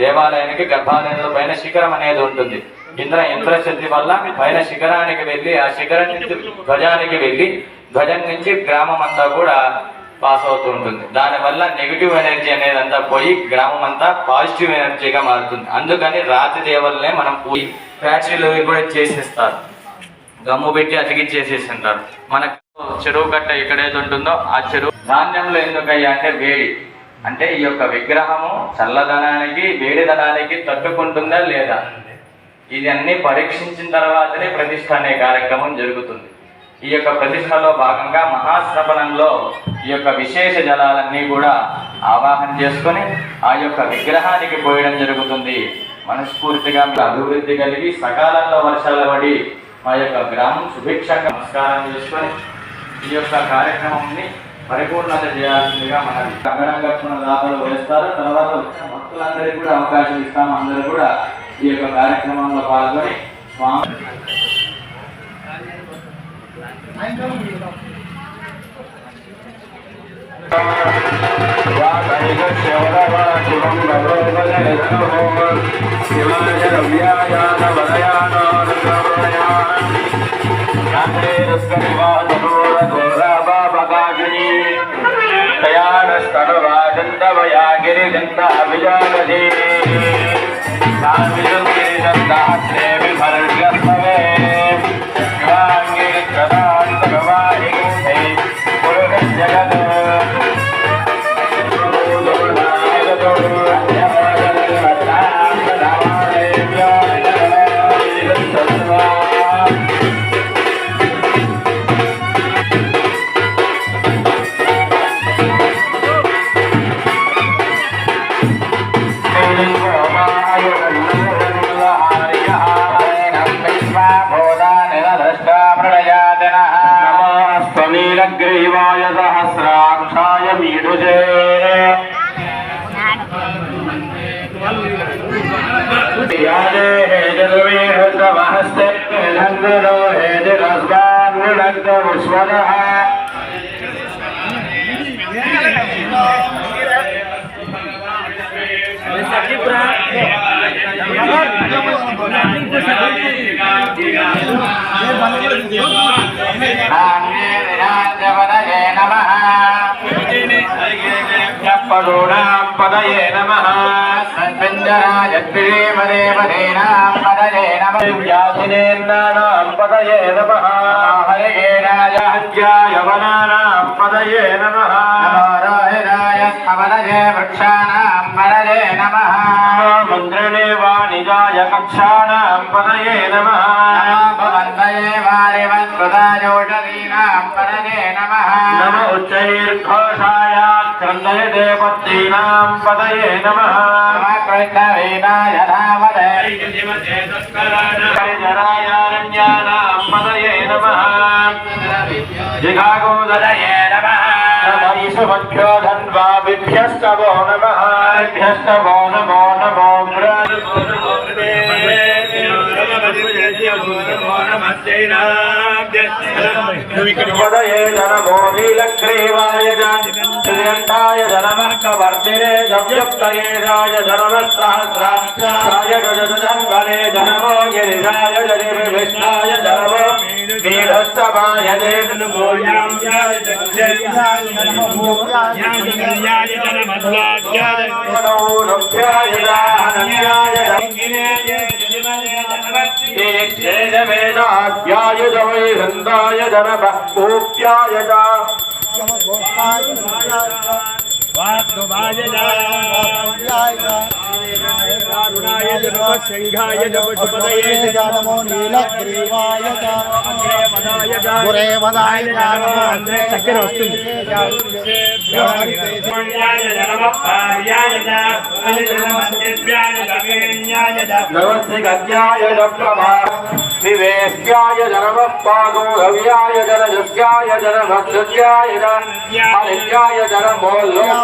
దేవాలయానికి గర్భాలయంలో పైన శిఖరం అనేది ఉంటుంది. ఇంద్ర ఇంద్రశుద్ధి వల్ల పైన శిఖరానికి వెళ్ళి ఆ శిఖరం నుంచి ధ్వజానికి వెళ్ళి ధ్వజం నుంచి గ్రామం అంతా కూడా పాస్ అవుతూ ఉంటుంది. దానివల్ల నెగిటివ్ ఎనర్జీ అనేది అంతా పోయి గ్రామం అంతా పాజిటివ్ ఎనర్జీగా మారుతుంది. అందుకని రాతి దేవుల్నే మనం పూజ ఫ్యాక్టరీలు కూడా చేసేస్తారు. గమ్ము పెట్టి అతికిచ్చేసేసింటారు మనకు చెరువు కట్ట ఎక్కడైతే ఉంటుందో ఆ చెరువు ధాన్యంలో ఎందుకయ్యా అంటే వేడి. అంటే ఈ యొక్క విగ్రహము చల్లదనానికి వేడిదనానికి తట్టుకుంటుందా లేదా? ఇది అన్ని పరీక్షించిన తర్వాతనే ప్రతిష్ట అనే కార్యక్రమం జరుగుతుంది. ఈ యొక్క ప్రతిష్టలో భాగంగా మహాశ్రవణంలో ఈ యొక్క విశేష జలాలన్నీ కూడా ఆవాహన చేసుకొని ఆ యొక్క విగ్రహానికి పోయడం జరుగుతుంది. మనస్ఫూర్తిగా అభివృద్ధి కలిగి సకాలంలో వర్షాలు పడి మా యొక్క గ్రామం సుభిక్షంగా నమస్కారం చేసుకొని ఈ యొక్క కార్యక్రమంని పరిపూర్ణత చేయాల్సిందిగా మన కంగడంగా దాతలు వేస్తారు. తర్వాత భక్తులందరికీ కూడా అవకాశం ఇస్తాము. అందరూ కూడా ఈ యొక్క కార్యక్రమంలో పాల్గొని స్వామి జగత్ హేజరస్గాన్నులంక విశ్వదః పదూనాం పదయే నమః. సద్వింజరాజద్విమదేవదేనాం పదయే నమః వ్యాధినేన్నానాం పదయే నమః హరిగేరాయ హత్యాయ వనానాం పదయే నమః నమోరాయ కమలజే వృక్షాణాం పదయే నమః మంత్రణే వాణిజాయ కక్షాణాం పదయే నమః భవంతయే పదయే నమః నమ ఉచ్చైర్ఘోషాయ క్రందయ దేవతీనాం పదయే నమః నమ కృష్ణవేదాయ ధామదే జరాయారణ్యానాం పదయే నమః జిఘాగోదరయే నమః నమీశభ్యో ధన్వాభిభ్యస్తవో నమః భ్యస్తవో నమో నమో పదయే నమో నీలగ్రీవాయ శ్రీయంతాయ జనమర్కవర్ధినే జవ్యుక్తయేషాయ జనమస్సహస్రాయ గజదంబనే జనమో గిరిజాయ జని విష్ణాయ జనమో నీలస్తమాయ వేదాభ్యాయ వై హృందాయ జనమ గోప్యాయ నమో నీలగ్రీవాయ గురే వదాయ చక్కెర వస్తుంది నవస్తిగత్యాయ ప్రభా వివేక్యాయ జనమ పాదోహవ్యాయ జనజస్యాయ జనమక్షస్యాయ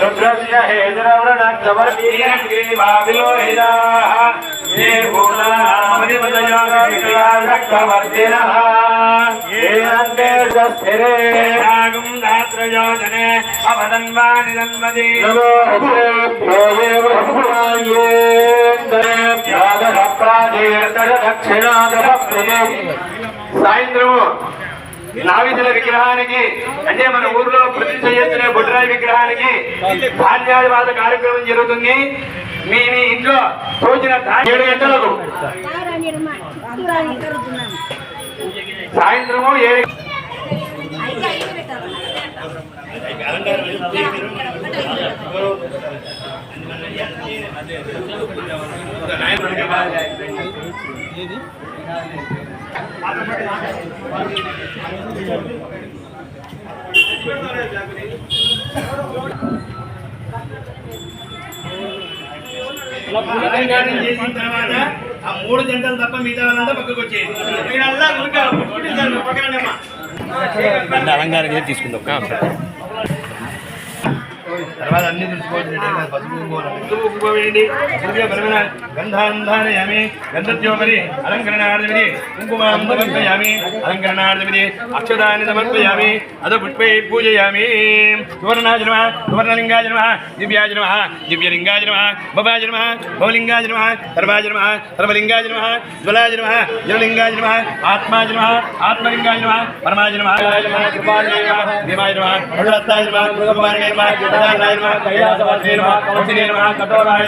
रुद्रस्य हेतरवृणक्तवर्तीयग्रीवाविलोहिताः ये भूतानामनिपदयोगवर्तिनः ये अन्ते स्थिरे रागं धात्रयोजने अवदन्वानि दन्वति नमो हस्तेभ्यो देव సాయంత్రము నావిధుల విగ్రహానికి అంటే మన ఊర్లో ప్రతిష్ట చేస్తున్న బొడ్రాయి విగ్రహానికి ధాన్యాదివాద కార్యక్రమం జరుగుతుంది. మీ మీ ఇంట్లో తోచిన ఏడు గంటలకు? సాయంత్రము ఏడు అలంకారం చేసిన తర్వాత ఆ మూడు జంటలు తప్ప మిగతా వాళ్ళంతా పక్కకు వచ్చేది అలంకారం తీసుకుందాం తర్వాత అన్ని తెలుసుకోవాలి పసుపు గంధాంధానయామి గంధత్యోపరి అలంకరణార్థమిది కుంకుమాం సమర్పయామి అలంకరణార్థమిది అక్షదాన్ని సమర్పయామి అద పుష్పై పూజయామి. సువర్ణాయ నమః సువర్ణలింగాయ నమః దివ్యాయ నమః దివ్యలింగాయ నమః భవాయ నమః భవలింగాయ నమః సర్వాయ నమః సర్వలింగాయ నమః జ్వలాయ నమః జలలింగాయ నమః ఆత్మాయ నమః ఆత్మలింగాయ నమః పరమాయ నమః కృపాయ నమః భీమాయ నమః భగవత్తాయ నమః భగవానాయ నమః గజానాయ నమః కైలాసవాసాయ నమః కౌశినే నమః కఠోరాయ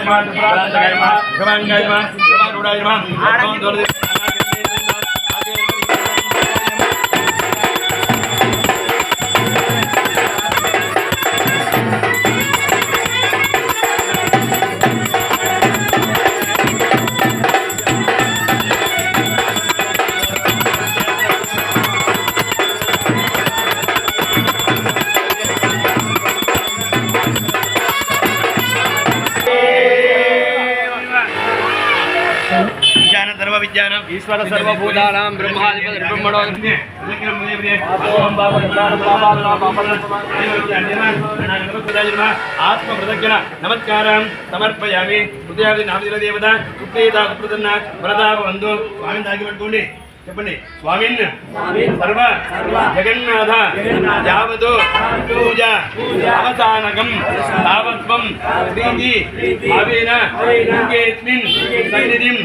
విజ్ఞాన సర్వ విజ్ఞానం ఈశ్వర సర్వభూతానాం బ్రహ్మాధిపతి బ్రహ్మణో ఆత్మ ప్రదక్షిణ నమస్కారం సమర్పయామి హృదయాది నామదిల దేవత సుప్రీత సుప్రసన్న వరదాప బంధు స్వామిని పట్టుకోండి చెప్పండి. స్వామిన్. సర్వ. జగన్నాథ. యావత్. పూజ. అవసానకం. తావత్వం. ప్రీతి. భావేన. లింగేస్మిన్. సన్నిధిం.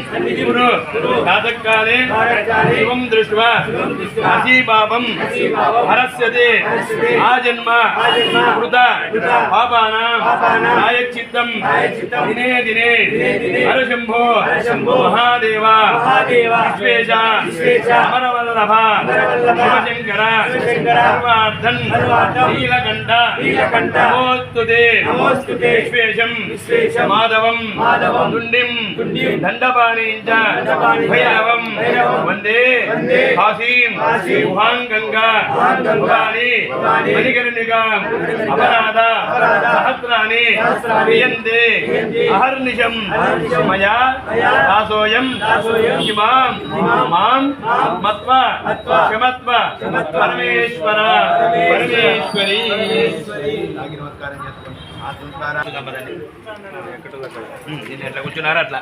కురు ప్రాతకాలే శివం దృష్ట్వా. అసీపాపం హరస్యతే. ఆజన్మ. కృత. పాపానాం. ప్రాయశ్చిత్తం. దినే దినే. హరశంభో. మహాదేవ. విశ్వేశ. అమరవల్లభ శివశంకర సర్వార్థన్ నీలకంఠ నమోస్తుతే విశ్వేశం మాధవం దుండిం దండపాణీంచ భైరవం వందే కాశీం భవాని మణికర్ణిగా అపరాధ సహస్రాన్ని క్రియన్తే అహర్నిశం మయా దాసోయం ఇమాం మాం మత్వ క్షమత్వ పరమేశ్వర పరమేశ్వరి ఎట్లా కూర్చున్నారా అట్లా.